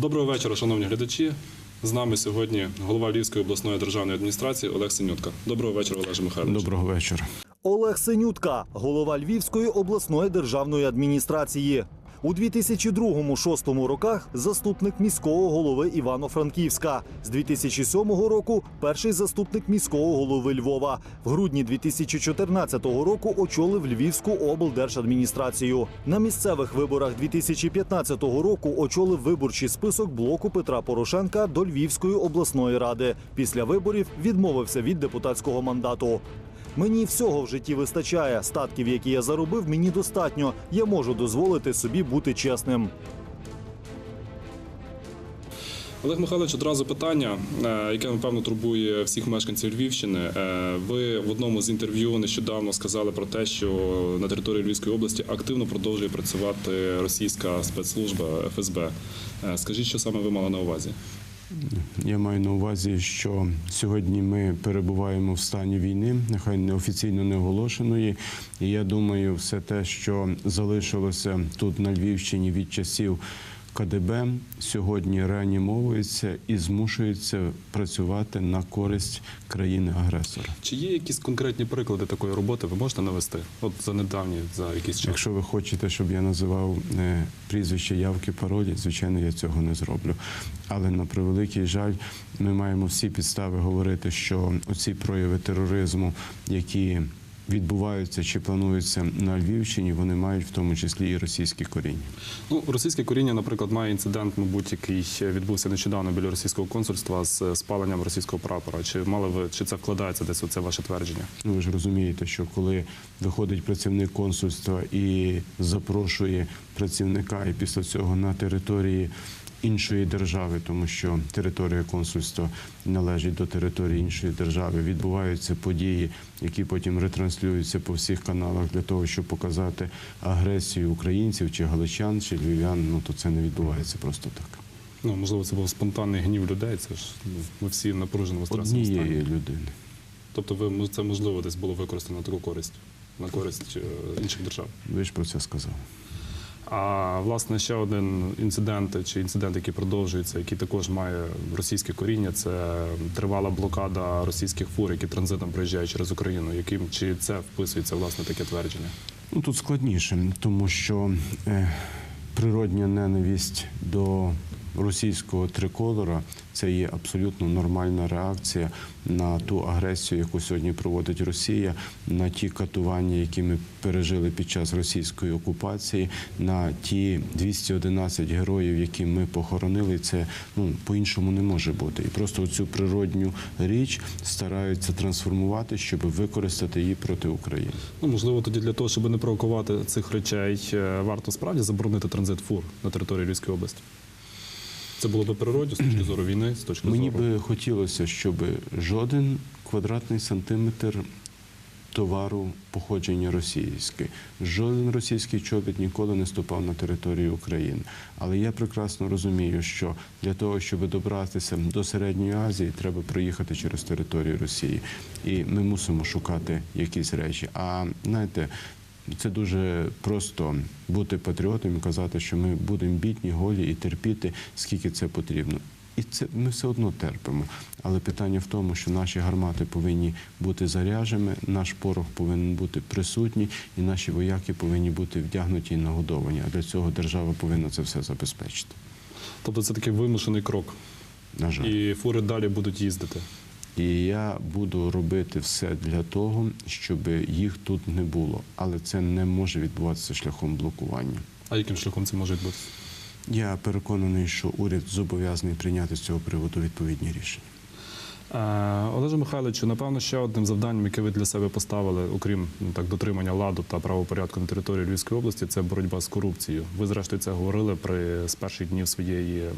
Доброго вечора, шановні глядачі. З нами сьогодні голова Львівської обласної державної адміністрації Олег Синютка. Доброго вечора, Олеже Михайлович. Доброго вечора. Олег Синютка, голова Львівської обласної державної адміністрації. У 2002-2006 роках заступник міського голови Івано-Франківська. З 2007 року перший заступник міського голови Львова. В грудні 2014 року очолив Львівську облдержадміністрацію. На місцевих виборах 2015 року очолив виборчий список блоку Петра Порошенка до Львівської обласної ради. Після виборів відмовився від депутатського мандату. Мені всього в житті вистачає. Статків, які я заробив, мені достатньо. Я можу дозволити собі бути чесним. Олег Михайлович, одразу питання, е, яке напевно турбує всіх мешканців Львівщини. Е, Ви в одному з інтерв'ю нещодавно сказали про те, що на території Львівської області активно продовжує працювати російська спецслужба ФСБ. Е, Скажіть, що саме ви мали на увазі? Я маю на увазі, що сьогодні ми перебуваємо в стані війни, нехай неофіційно не оголошеної. І я думаю, все те, що залишилося тут на Львівщині від часів КДБ, сьогодні реанімовується і змушується працювати на користь країни-агресора. Чи є якісь конкретні приклади такої роботи? Ви можете навести? От за недавні, за якийсь час. Якщо ви хочете, щоб я називав е, прізвище явки паролі, звичайно, я цього не зроблю. Але на превеликий жаль, ми маємо всі підстави говорити, що оці прояви тероризму, які відбуваються чи плануються на Львівщині, вони мають в тому числі і російські коріння. Ну, російське коріння, наприклад, має інцидент, мабуть, який відбувся нещодавно біля російського консульства з спаленням російського прапора. Чи мали ви чи це вкладається десь у це ваше твердження? Ну, ви ж розумієте, що коли виходить працівник консульства і запрошує працівника, і після цього на території іншої держави, тому що територія консульства належить до території іншої держави, відбуваються події, які потім ретранслюються по всіх каналах для того, щоб показати агресію українців чи галичан, чи львів'ян. Ну то це не відбувається просто так. Ну можливо, це був спонтанний гнів людей. Це ж ми всі в напруженому стресовому стані. Однієї людини. Тобто, ви це можливо десь було використано на таку користь, на користь е, інших держав. Ви ж про це сказали. А власне ще один інцидент чи інцидент, який продовжується, який також має російське коріння, це тривала блокада російських фур, які транзитом проїжджають через Україну. Яким чи це вписується власне таке твердження? Ну тут складніше, тому що е, природня ненависть до російського триколора це є абсолютно нормальна реакція на ту агресію, яку сьогодні проводить Росія, на ті катування, які ми пережили під час російської окупації, на ті 211 героїв, які ми похоронили. Це ну по-іншому не може бути. І просто цю природню річ стараються трансформувати, щоб використати її проти України. Ну можливо, тоді для того, щоб не провокувати цих речей, е, варто справді заборонити транзит фур на території Львівської області. Це було би природно з точки зору війни, з точки Мені зору. би хотілося, щоб жоден квадратний сантиметр товару походження російське, жоден російський чобіт ніколи не ступав на територію України. Але я прекрасно розумію, що для того, щоб добратися до середньої Азії, треба проїхати через територію Росії, і ми мусимо шукати якісь речі. А знаєте. Це дуже просто бути патріотом і казати, що ми будемо бідні, голі і терпіти, скільки це потрібно. І це ми все одно терпимо. Але питання в тому, що наші гармати повинні бути заряжені, наш порох повинен бути присутній, і наші вояки повинні бути вдягнуті і нагодовані. А для цього держава повинна це все забезпечити. Тобто це такий вимушений крок. На жаль. І фури далі будуть їздити. І я буду робити все для того, щоб їх тут не було. Але це не може відбуватися шляхом блокування. А яким шляхом це може відбутися? Я переконаний, що уряд зобов'язаний прийняти з цього приводу відповідні рішення. Е, Олеже Михайловичу, напевно, ще одним завданням, яке ви для себе поставили, окрім ну, так дотримання ладу та правопорядку на території Львівської області, це боротьба з корупцією. Ви зрештою це говорили при з перших днів своєї е,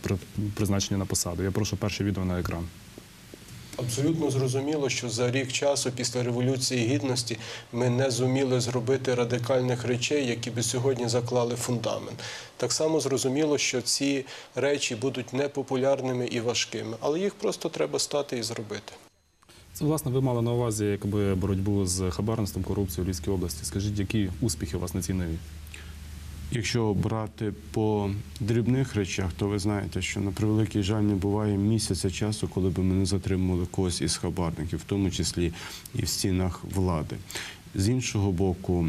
при, призначення на посаду. Я прошу перше відео на екран. Абсолютно зрозуміло, що за рік часу після революції гідності ми не зуміли зробити радикальних речей, які би сьогодні заклали фундамент. Так само зрозуміло, що ці речі будуть непопулярними і важкими, але їх просто треба стати і зробити. Це власне ви мали на увазі якби боротьбу з хабарництвом, корупцією в Львівській області. Скажіть, які успіхи у вас на цій нові? Якщо брати по дрібних речах, то ви знаєте, що на превеликий жаль не буває місяця часу, коли б ми не затримували когось із хабарників, в тому числі і в стінах влади. З іншого боку,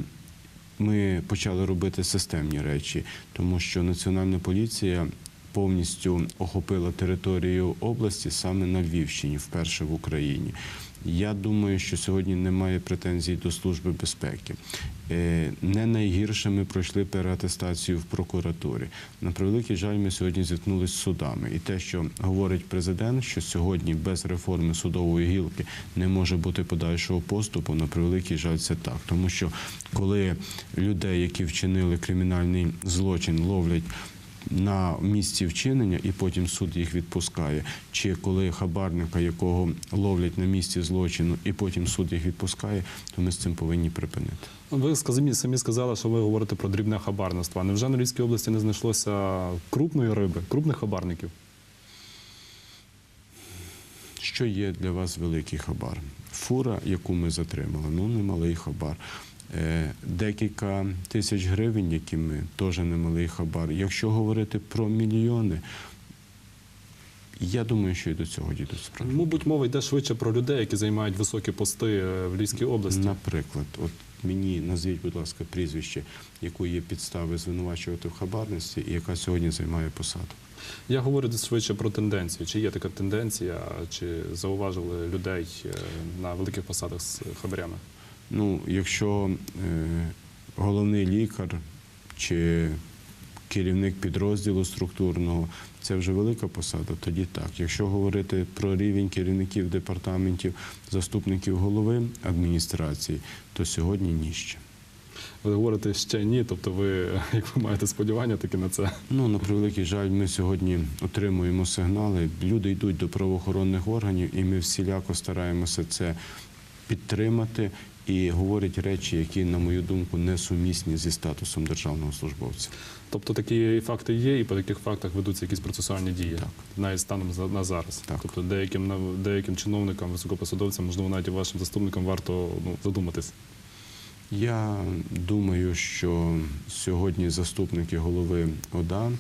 ми почали робити системні речі, тому що Національна поліція повністю охопила територію області саме на Львівщині, вперше в Україні. Я думаю, що сьогодні немає претензій до Служби безпеки. Е, Не найгірше ми пройшли переатестацію в прокуратурі. На превеликий жаль, ми сьогодні зіткнулися з судами. І те, що говорить президент, що сьогодні без реформи судової гілки не може бути подальшого поступу, на превеликий жаль, це так. Тому що коли людей, які вчинили кримінальний злочин, ловлять на місці вчинення і потім суд їх відпускає. Чи коли хабарника, якого ловлять на місці злочину, і потім суд їх відпускає, то ми з цим повинні припинити. Ви самі, сказали, що ви говорите про дрібне хабарництво. А невже на Львівській області не знайшлося крупної риби, крупних хабарників? Що є для вас великий хабар? Фура, яку ми затримали, ну немалий хабар. Е, Декілька тисяч гривень, які ми теж немалий хабар. Якщо говорити про мільйони, я думаю, що і до цього дійдуть справи. Мабуть, мова йде швидше про людей, які займають високі пости е, в Львівській області. Наприклад, от мені назвіть, будь ласка, прізвище, яку є підстави звинувачувати в хабарності і яка сьогодні займає посаду. Я говорю швидше про тенденцію. Чи є така тенденція, чи зауважили людей е, на великих посадах з хабарями? Ну, якщо е, головний лікар чи керівник підрозділу структурного це вже велика посада, тоді так. Якщо говорити про рівень керівників департаментів, заступників голови адміністрації, то сьогодні ніще. Ви говорите ще ні, тобто ви, як ви маєте сподівання таки на це? Ну, на превеликий жаль, ми сьогодні отримуємо сигнали. Люди йдуть до правоохоронних органів, і ми всіляко стараємося це підтримати і говорять речі, які, на мою думку, несумісні зі статусом державного службовця. Тобто такі факти є, і по таких фактах ведуться якісь процесуальні дії, Так. навіть станом за- на зараз. Так. Тобто деяким деяким чиновникам, високопосадовцям, можливо, навіть і вашим заступникам варто ну, задуматись. Я думаю, що сьогодні заступники голови ОДА,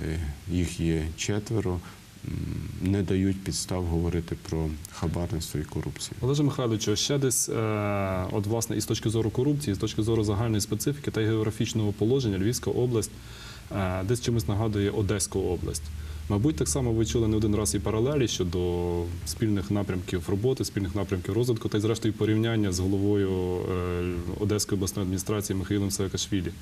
е, їх є четверо, не дають підстав говорити про хабарництво і корупцію. Олеже Михайловичу, ще десь, е, от власне, і з точки зору корупції, з точки зору загальної специфіки та географічного положення, Львівська область е, десь чимось нагадує Одеську область. Мабуть, так само ви чули не один раз і паралелі щодо спільних напрямків роботи, спільних напрямків розвитку, та й зрештою порівняння з головою е, Одеської обласної адміністрації Михайлом Саакашвілі.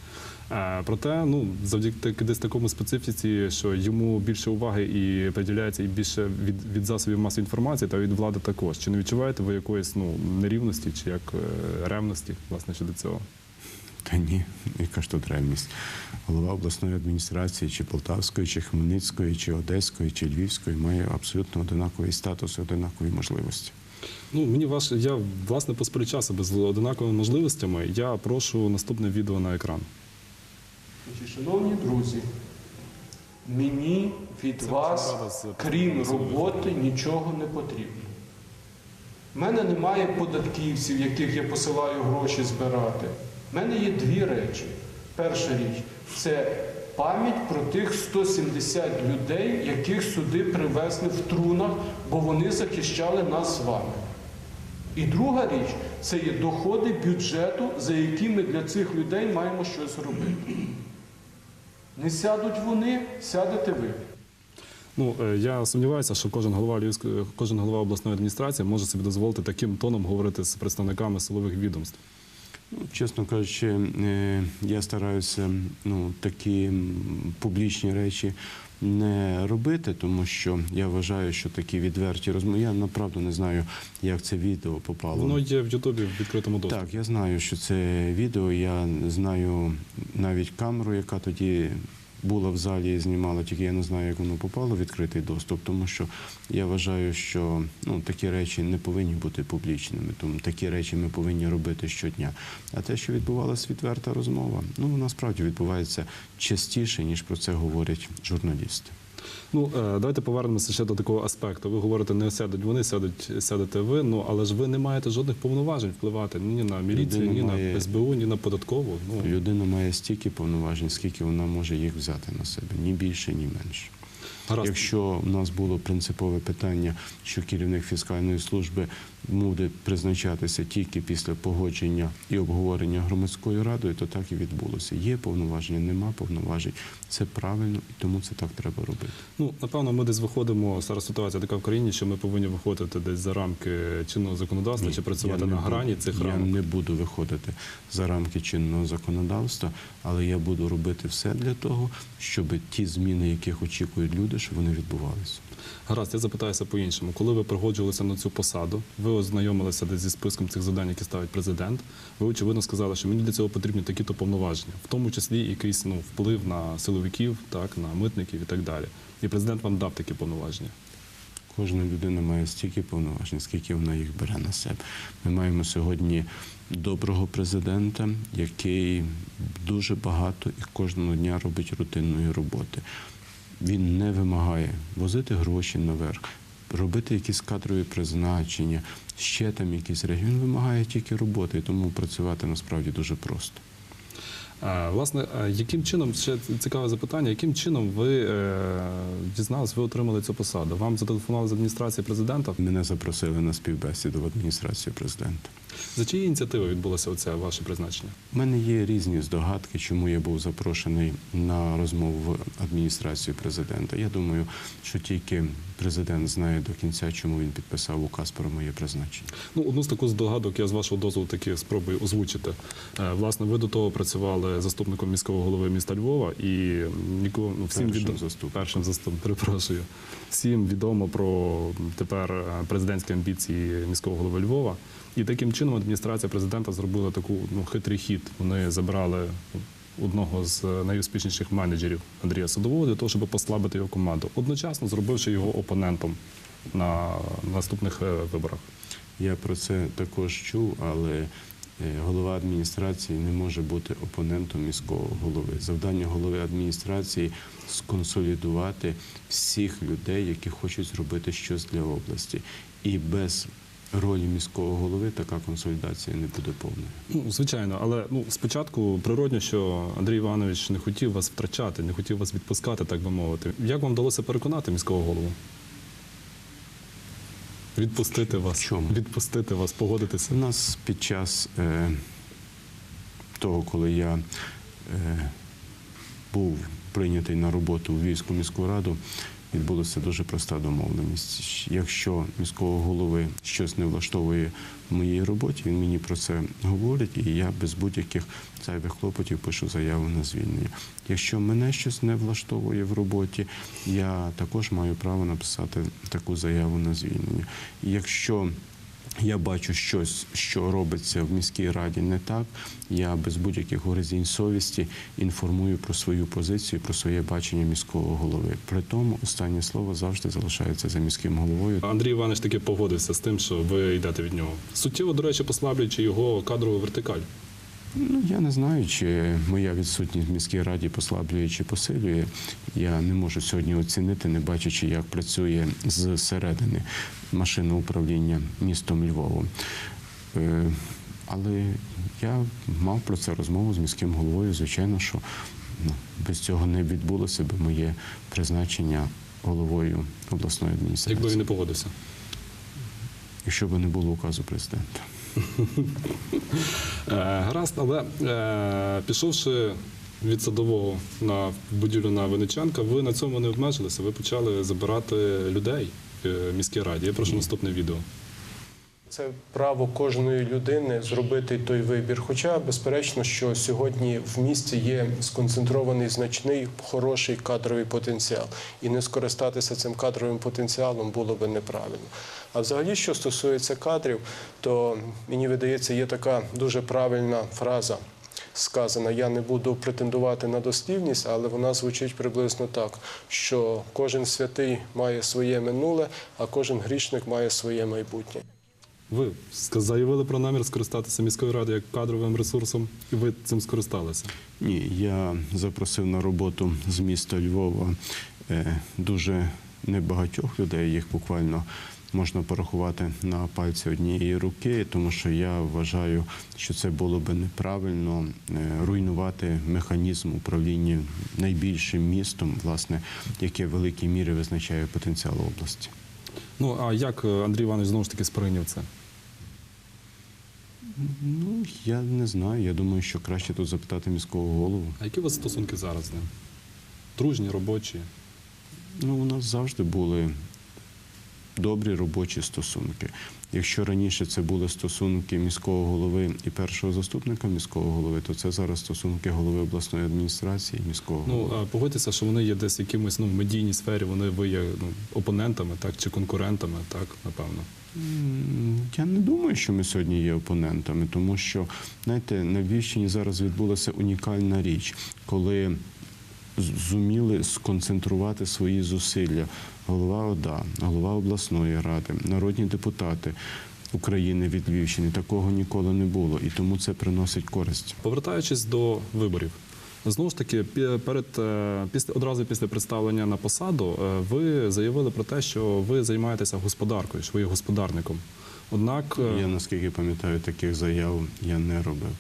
Е, Проте, ну завдяки десь такому специфіці, що йому більше уваги і приділяється і більше від, від засобів масової інформації та від влади також. Чи не відчуваєте ви якоїсь ну нерівності чи як е, ревності власне щодо цього? Та ні, яка ж тут ревність. Голова обласної адміністрації, чи Полтавської, чи Хмельницької, чи Одеської, чи Львівської має абсолютно одинаковий статус і одинакові можливості. Ну мені ваш я власне посперечався без одинаковими можливостями. Я прошу наступне відео на екран. Шановні друзі, мені від Це вас, з крім роботи, нічого не потрібно. У мене немає податківців, яких я посилаю гроші збирати. У мене є дві речі. Перша річ це пам'ять про тих 170 людей, яких сюди привезли в трунах, бо вони захищали нас з вами. І друга річ це є доходи бюджету, за які ми для цих людей маємо щось робити. Не сядуть вони, сядете ви. Ну е, я сумніваюся, що кожен голова кожен голова обласної адміністрації може собі дозволити таким тоном говорити з представниками силових відомств. Ну, чесно кажучи, е, я стараюся ну, такі публічні речі не робити, тому що я вважаю, що такі відверті розмови. Я направду не знаю, як це відео попало. Воно є в Ютубі в відкритому доступі. Так, я знаю, що це відео. Я знаю навіть камеру, яка тоді була в залі і знімала, тільки я не знаю, як воно попало в відкритий доступ, тому що я вважаю, що ну, такі речі не повинні бути публічними. Тому такі речі ми повинні робити щодня. А те, що відбувалася відверта розмова, ну насправді відбувається частіше, ніж про це говорять журналісти. Ну е, давайте повернемося ще до такого аспекту. Ви говорите, не сядуть вони, сядуть сядете ви. Ну але ж ви не маєте жодних повноважень впливати ні на міліцію, Людина ні має- на СБУ, ні на податкову. Ну Людина має стільки повноважень, скільки вона може їх взяти на себе, ні більше, ні менше. гаразд. Якщо в нас було принципове питання, що керівник фіскальної служби буде призначатися тільки після погодження і обговорення громадською радою, то так і відбулося. Є повноваження, нема повноважень. Це правильно і тому це так треба робити. Ну, напевно, ми десь виходимо. Зараз ситуація така в країні, що ми повинні виходити десь за рамки чинного законодавства Ні, чи працювати я на буду- грані цих Я рамок. не буду виходити за рамки чинного законодавства, але я буду робити все для того, щоб ті зміни, яких очікують люди, щоб вони відбувалися. Гаразд, я запитаюся по-іншому. Коли ви погоджувалися на цю посаду, ви ознайомилися десь зі списком цих завдань, які ставить президент. Ви очевидно сказали, що мені для цього потрібні такі-то повноваження, в тому числі якийсь ну вплив на силовиків, так на митників і так далі. І президент вам дав такі повноваження. Кожна людина має стільки повноважень, скільки вона їх бере на себе. Ми маємо сьогодні доброго президента, який дуже багато і кожного дня робить рутинної роботи. Він не вимагає возити гроші наверх, робити якісь кадрові призначення, ще там якісь речі. Він вимагає тільки роботи, і тому працювати насправді дуже просто. Власне, яким чином ще цікаве запитання? Яким чином ви е, дізналися, ви отримали цю посаду? Вам зателефонували з адміністрації президента? Мене запросили на співбесіду в адміністрацію президента. За чиї ініціативи відбулося оце ваше призначення? У мене є різні здогадки, чому я був запрошений на розмову в адміністрацію президента. Я думаю, що тільки президент знає до кінця, чому він підписав указ про моє призначення. Ну, одну з таку здогадок я з вашого дозволу таки спробую озвучити. Е, Власне, ви до того працювали заступником міського голови міста Львова і нікого ну, всім відомо заступником. першим заступником, перепрошую. Всім відомо про тепер е, президентські амбіції міського голови Львова. І таким чином адміністрація президента зробила таку ну хитрий хід. Вони забрали одного з е, найуспішніших менеджерів Андрія Садового для того, щоб послабити його команду, одночасно зробивши його опонентом на наступних е, виборах. Я про це також чув, але е, голова адміністрації не може бути опонентом міського голови. Завдання голови адміністрації сконсолідувати всіх людей, які хочуть зробити щось для області. І без ролі міського голови така консолідація не буде повною. Ну, звичайно, але ну спочатку природньо, що Андрій Іванович не хотів вас втрачати, не хотів вас відпускати, так би мовити. Як вам вдалося переконати міського голову? Відпустити вас, В чому? відпустити вас, погодитися. У нас під час е, того, коли я е, був прийнятий на роботу в Львівську міську раду, відбулася дуже проста домовленість. Якщо міського голови щось не влаштовує в моїй роботі, він мені про це говорить, і я без будь-яких зайвих клопотів пишу заяву на звільнення. Якщо мене щось не влаштовує в роботі, я також маю право написати таку заяву на звільнення. І Якщо я бачу щось, що робиться в міській раді не так. Я без будь-яких горезінь совісті інформую про свою позицію, про своє бачення міського голови. При тому останнє слово завжди залишається за міським головою. Андрій Іванович таки погодився з тим, що ви йдете від нього. Суттєво, до речі, послаблюючи його кадрову вертикаль. Ну я не знаю, чи моя відсутність в міській раді послаблює чи посилює. Я не можу сьогодні оцінити, не бачачи, як працює зсередини машина управління містом Львовом. Е, Але я мав про це розмову з міським головою. Звичайно, що ну, без цього не відбулося б моє призначення головою обласної адміністрації, Якби він не погодився. якщо б не було указу президента. Е, Гаразд, але е, пішовши від садового на будівлю на Винниченка, ви на цьому не обмежилися. Ви почали забирати людей в міській раді. Я прошу наступне відео. Це право кожної людини зробити той вибір. Хоча, безперечно, що сьогодні в місті є сконцентрований значний хороший кадровий потенціал, і не скористатися цим кадровим потенціалом було би неправильно. А взагалі, що стосується кадрів, то мені видається, є така дуже правильна фраза. Сказана, я не буду претендувати на дослівність, але вона звучить приблизно так: що кожен святий має своє минуле, а кожен грішник має своє майбутнє. Ви заявили про намір скористатися міською радою як кадровим ресурсом, і ви цим скористалися. Ні, я запросив на роботу з міста Львова е, дуже небагатьох людей, їх буквально можна порахувати на пальці однієї руки, тому що я вважаю, що це було би неправильно е, руйнувати механізм управління найбільшим містом, власне, яке в великій мірі визначає потенціал області. Ну а як е, Андрій Іванович знову ж таки сприйняв це? Ну, я не знаю. Я думаю, що краще тут запитати міського голову. А які у вас стосунки зараз з ним? Дружні, робочі? Ну, у нас завжди були добрі робочі стосунки. Якщо раніше це були стосунки міського голови і першого заступника міського голови, то це зараз стосунки голови обласної адміністрації міського Ну голови. а погодьтеся, що вони є десь якимось ну в медійній сфері. Вони ви є ну, опонентами, так чи конкурентами, так напевно. Я не думаю, що ми сьогодні є опонентами, тому що знаєте, на Львівщині зараз відбулася унікальна річ, коли зуміли сконцентрувати свої зусилля голова ОДА, голова обласної ради, народні депутати України від Львівщини. Такого ніколи не було, і тому це приносить користь. Повертаючись до виборів, знову ж таки, перед е, після одразу після представлення на посаду, е, ви заявили про те, що ви займаєтеся господаркою, що ви є господарником. Однак, е, Я наскільки пам'ятаю, таких заяв я не робив.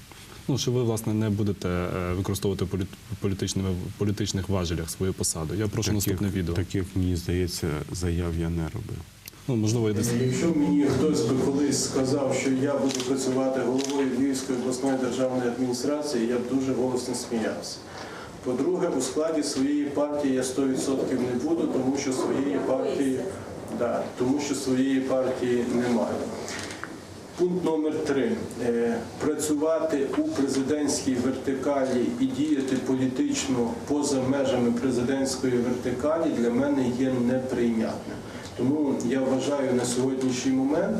ну що ви власне не будете використовувати полі- політичними політичних важелях свою посаду. Я прошу наступне відео. таких мені здається, заяв я не робив. Ну можливо, я десь Якщо мені хтось би колись сказав, що я буду працювати головою Львівської обласної державної адміністрації, я б дуже голосно сміявся. По-друге, у складі своєї партії я 100% не буду, тому що своєї партії, да, тому що своєї партії немає. Пункт номер три. Е, Працювати у президентській вертикалі і діяти політично поза межами президентської вертикалі для мене є неприйнятним. Тому я вважаю на сьогоднішній момент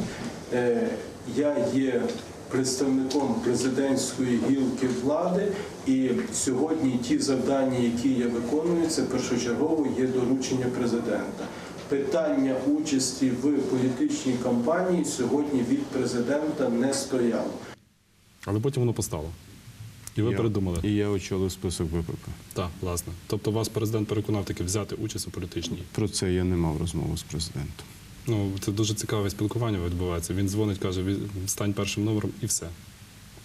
е, я є представником президентської гілки влади, і сьогодні ті завдання, які я виконую, це першочергово є доручення президента. Питання участі в політичній кампанії сьогодні від президента не стояло. але потім воно постало. І ви Я- передумали. І я очолив список ВПП. Так, власне. Тобто вас президент переконав таки взяти участь у політичній. Про це я не мав розмови з президентом. Ну, це дуже цікаве спілкування відбувається. Він дзвонить, каже, «Ві- стань першим номером і все.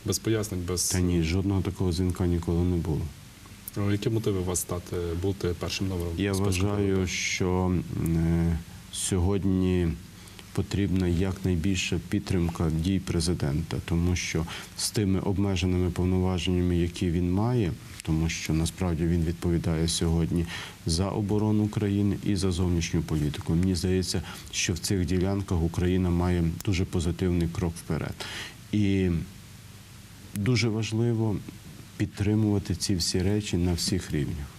Без пояснень, без Та ні, жодного такого дзвінка ніколи не було. Ну, Які мотиви у вас стати бути першим номером? Я списку вважаю, що е, сьогодні потрібна якнайбільша підтримка дій президента, тому що з тими обмеженими повноваженнями, які він має, тому що насправді він відповідає сьогодні за оборону України і за зовнішню політику. Мені здається, що в цих ділянках Україна має дуже позитивний крок вперед. І дуже важливо підтримувати ці всі речі на всіх рівнях.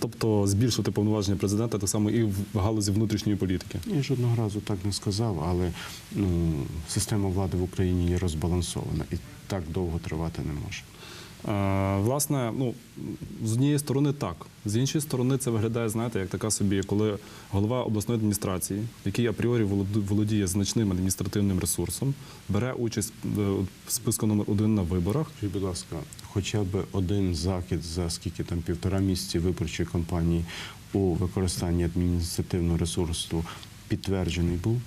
Тобто збільшувати повноваження президента так само і в галузі внутрішньої політики. Я жодного разу так не сказав, але ну, система влади в Україні є розбалансована і так довго тривати не може. Власне, ну з однієї сторони так, з іншої сторони, це виглядає, знаєте, як така собі, коли голова обласної адміністрації, який апріорі володіє значним адміністративним ресурсом, бере участь е, в списку номер один на виборах. Скажіть, будь ласка, хоча б один захід за скільки там півтора місяці виборчої кампанії у використанні адміністративного ресурсу підтверджений був?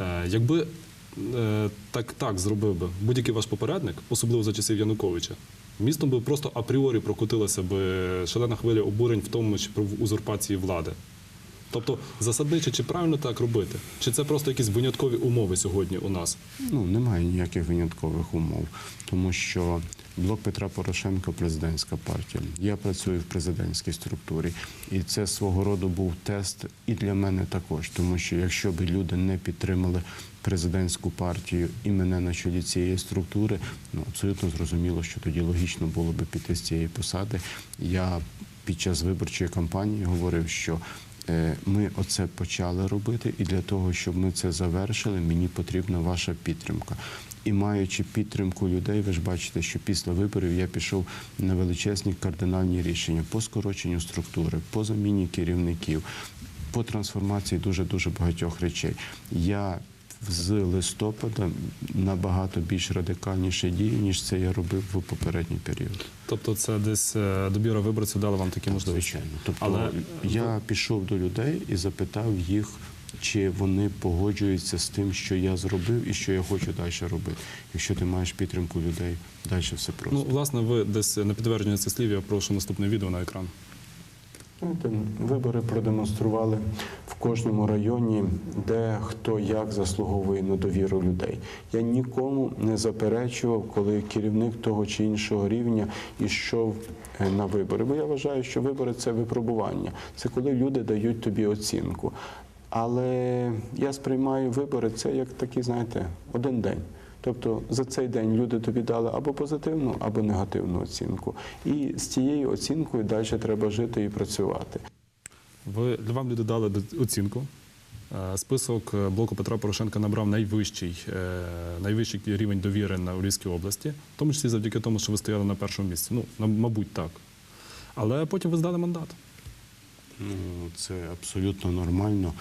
Е, Якби е, так, так зробив би будь-який ваш попередник, особливо за часів Януковича, містом би просто апріорі прокотилася би шалена хвиля обурень в тому, чи про узурпації влади. Тобто, засадниче, чи правильно так робити? Чи це просто якісь виняткові умови сьогодні у нас? Ну, немає ніяких виняткових умов, тому що блок Петра Порошенка президентська партія. Я працюю в президентській структурі, і це свого роду був тест і для мене також, тому що якщо б люди не підтримали президентську партію і мене на чолі цієї структури, ну абсолютно зрозуміло, що тоді логічно було би піти з цієї посади. Я під час виборчої кампанії говорив, що Е, Ми оце почали робити, і для того, щоб ми це завершили, мені потрібна ваша підтримка. І маючи підтримку людей, ви ж бачите, що після виборів я пішов на величезні кардинальні рішення по скороченню структури, по заміні керівників, по трансформації дуже дуже багатьох речей. Я з листопада набагато більш радикальніше дії, ніж це я робив в попередній період. Тобто, це десь е, добіра виборців дала вам такі можливості. Звичайно. Тобто Але я пішов до людей і запитав їх, чи вони погоджуються з тим, що я зробив і що я хочу далі робити. Якщо ти маєш підтримку людей, далі все просто. ну, власне, ви десь на підтвердження цих слів я прошу наступне відео на екран. Вибори продемонстрували в кожному районі, де хто як заслуговує на довіру людей. Я нікому не заперечував, коли керівник того чи іншого рівня йшов е, на вибори. Бо я вважаю, що вибори це випробування. Це коли люди дають тобі оцінку. Але я сприймаю вибори це як такий, знаєте, один день. Тобто за цей день люди тобі дали або позитивну, або негативну оцінку. І з цією оцінкою далі треба жити і працювати. Ви вам люди дали оцінку. Е, Список е, блоку Петра Порошенка набрав найвищий, е, найвищий рівень довіри на Львівській області, в тому числі завдяки тому, що ви стояли на першому місці. Ну, мабуть, так. Але потім ви здали мандат. Ну, це абсолютно нормально,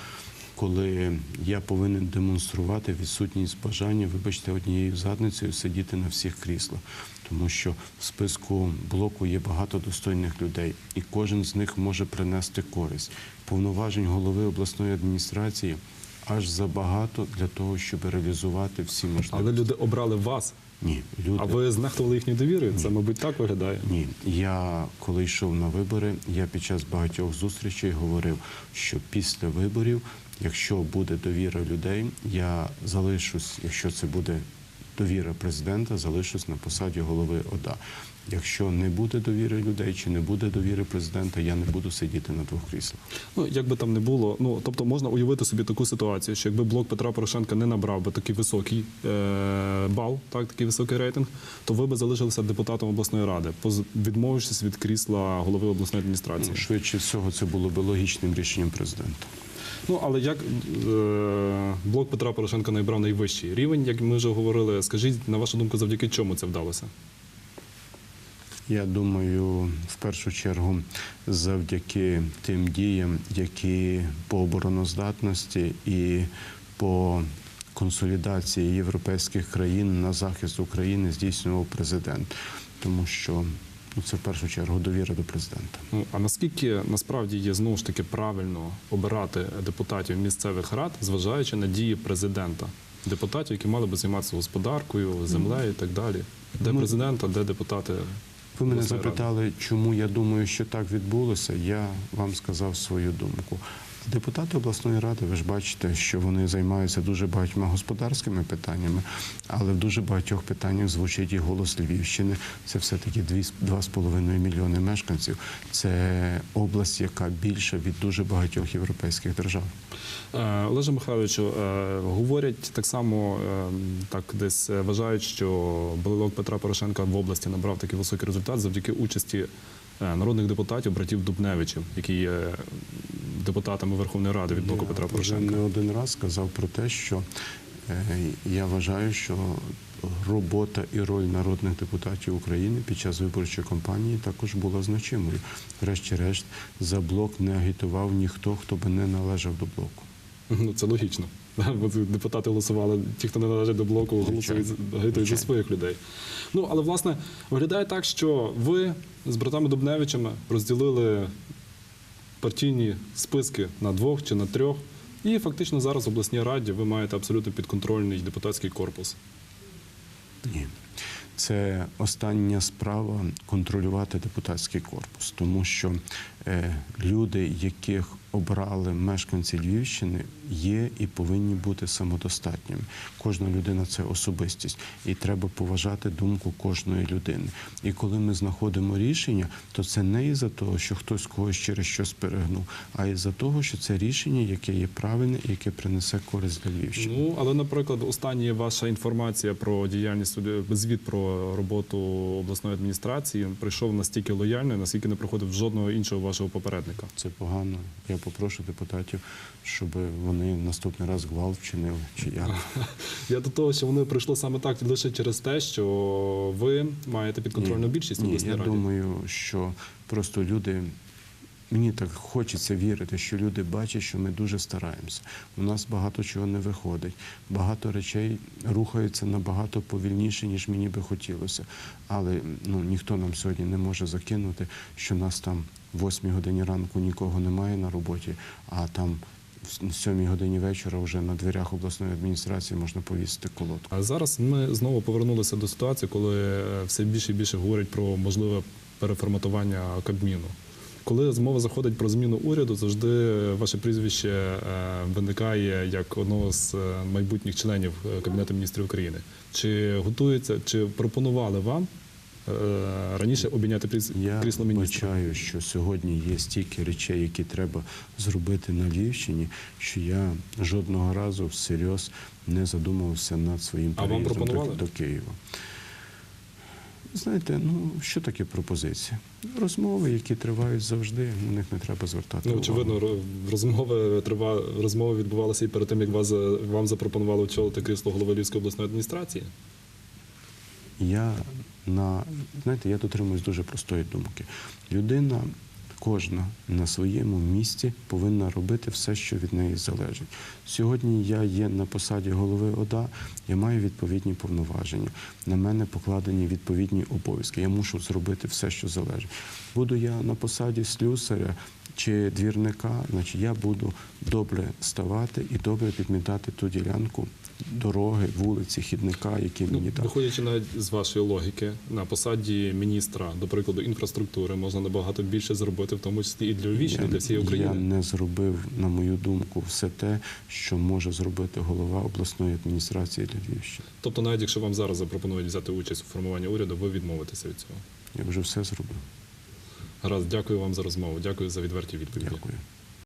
коли я повинен демонструвати відсутність бажання, вибачте, однією задницею сидіти на всіх кріслах. Тому що в списку блоку є багато достойних людей, і кожен з них може принести користь. Повноважень голови обласної адміністрації аж забагато для того, щоб реалізувати всі можливості. Але люди обрали вас, Ні, люди а ви знехтували їхню довірою. Це, мабуть, так виглядає. ні, я коли йшов на вибори, я під час багатьох зустрічей говорив, що після виборів, якщо буде довіра людей, я залишусь, якщо це буде довіра президента, залишусь на посаді голови ОДА. Якщо не буде довіри людей чи не буде довіри президента, я не буду сидіти на двох кріслах. Ну, як би там не було, ну тобто можна уявити собі таку ситуацію, що якби блок Петра Порошенка не набрав би такий високий е- бал, так такий високий рейтинг, то ви би залишилися депутатом обласної ради, відмовившись від крісла голови обласної адміністрації. Ну, швидше всього, це було би логічним рішенням президента. Ну але як е- блок Петра Порошенка набрав найвищий рівень, як ми вже говорили, скажіть на вашу думку, завдяки чому це вдалося? Я думаю, в першу чергу завдяки тим діям, які по обороноздатності і по консолідації європейських країн на захист України здійснював президент, тому що ну, це в першу чергу довіра до президента. Ну а наскільки насправді є знову ж таки правильно обирати депутатів місцевих рад, зважаючи на дії президента, депутатів, які мали би займатися господаркою, землею і так далі? Де Ну, президент, а де депутати? Ви мене запитали, чому я думаю, що так відбулося. Я вам сказав свою думку. Депутати обласної ради, ви ж бачите, що вони займаються дуже багатьма господарськими питаннями, але в дуже багатьох питаннях звучить і голос Львівщини. Це все-таки дві з- два з половиною мільйони мешканців. Це область, яка більша від дуже багатьох європейських держав. Е, Олеже Михайловичу, е, говорять так само, е, так десь вважають, що блок Петра Порошенка в області набрав такий високий результат завдяки участі народних депутатів, братів Дубневичів, які є депутатами Верховної Ради від блоку Петра Я вже Порошенка. не один раз сказав про те, що е, я вважаю, що робота і роль народних депутатів України під час виборчої кампанії також була значимою. Врешті-решт, за блок не агітував ніхто, хто би не належав до блоку. Ну це логічно. Бо депутати голосували, ті, хто не належить до блоку, голосують агітують за своїх людей. Ну але власне виглядає так, що ви з братами Дубневичами розділили партійні списки на двох чи на трьох, і фактично зараз в обласній раді ви маєте абсолютно підконтрольний депутатський корпус. Ні. Це остання справа контролювати депутатський корпус, тому що люди, яких обрали мешканці Львівщини, є і повинні бути самодостатніми. Кожна людина це особистість, і треба поважати думку кожної людини. І коли ми знаходимо рішення, то це не із-за того, що хтось когось через щось перегнув, а із-за того, що це рішення, яке є правильне і яке принесе користь для Львівщини. Ну але, наприклад, остання ваша інформація про діяльність е, звіт про роботу обласної адміністрації прийшов настільки лояльно, наскільки не проходив жодного іншого вашого попередника. Це погано. Я попрошу депутатів, щоб вони наступний раз гвалт вчинили. Чи як? Я до того, що вони прийшли саме так лише через те, що ви маєте підконтрольну більшість в Ні, я раді. думаю, що просто люди Мені так хочеться вірити, що люди бачать, що ми дуже стараємося. У нас багато чого не виходить, багато речей рухаються набагато повільніше, ніж мені би хотілося. Але ну, ніхто нам сьогодні не може закинути, що нас там в 8 годині ранку нікого немає на роботі, а там в 7 годині вечора вже на дверях обласної адміністрації можна повісити колодку. А зараз ми знову повернулися до ситуації, коли е, все більше і більше говорять про можливе переформатування Кабміну. Коли змова заходить про зміну уряду, завжди ваше прізвище е, виникає як одного з е, майбутніх членів е, Кабінету міністрів України. Чи готується, чи пропонували вам раніше обійняти Я крісло міністра? бачаю, що сьогодні є стільки речей, які треба зробити на Львівщині, що я жодного разу всерйоз не задумувався над своїм переїздом до, до Києва. Знаєте, ну що таке пропозиція? Розмови, які тривають завжди, на них не треба звертати. Ну, очевидно, увагу. розмови трива розмови відбувалися і перед тим, як вас вам запропонували очолити крісло голови Львівської обласної адміністрації. Я на знаєте, я дотримуюсь дуже простої думки. Людина, кожна на своєму місці повинна робити все, що від неї залежить. Сьогодні я є на посаді голови ОДА, я маю відповідні повноваження. На мене покладені відповідні обов'язки. Я мушу зробити все, що залежить. Буду я на посаді слюсаря чи двірника, значить я буду добре ставати і добре підмітати ту ділянку дороги, вулиці, хідника, які Ну, мені дали. виходячи навіть з вашої логіки, на посаді міністра, до прикладу, інфраструктури можна набагато більше зробити, в тому числі і для Львівщини, і для всієї Я не зробив, на мою думку, все те, що може зробити голова обласної адміністрації для Львівщини. Тобто, навіть якщо вам зараз запропонують взяти участь у формуванні уряду, ви відмовитеся від цього. Я вже все зробив. Гаразд, дякую вам за розмову. Дякую за відверті відповіді. Дякую.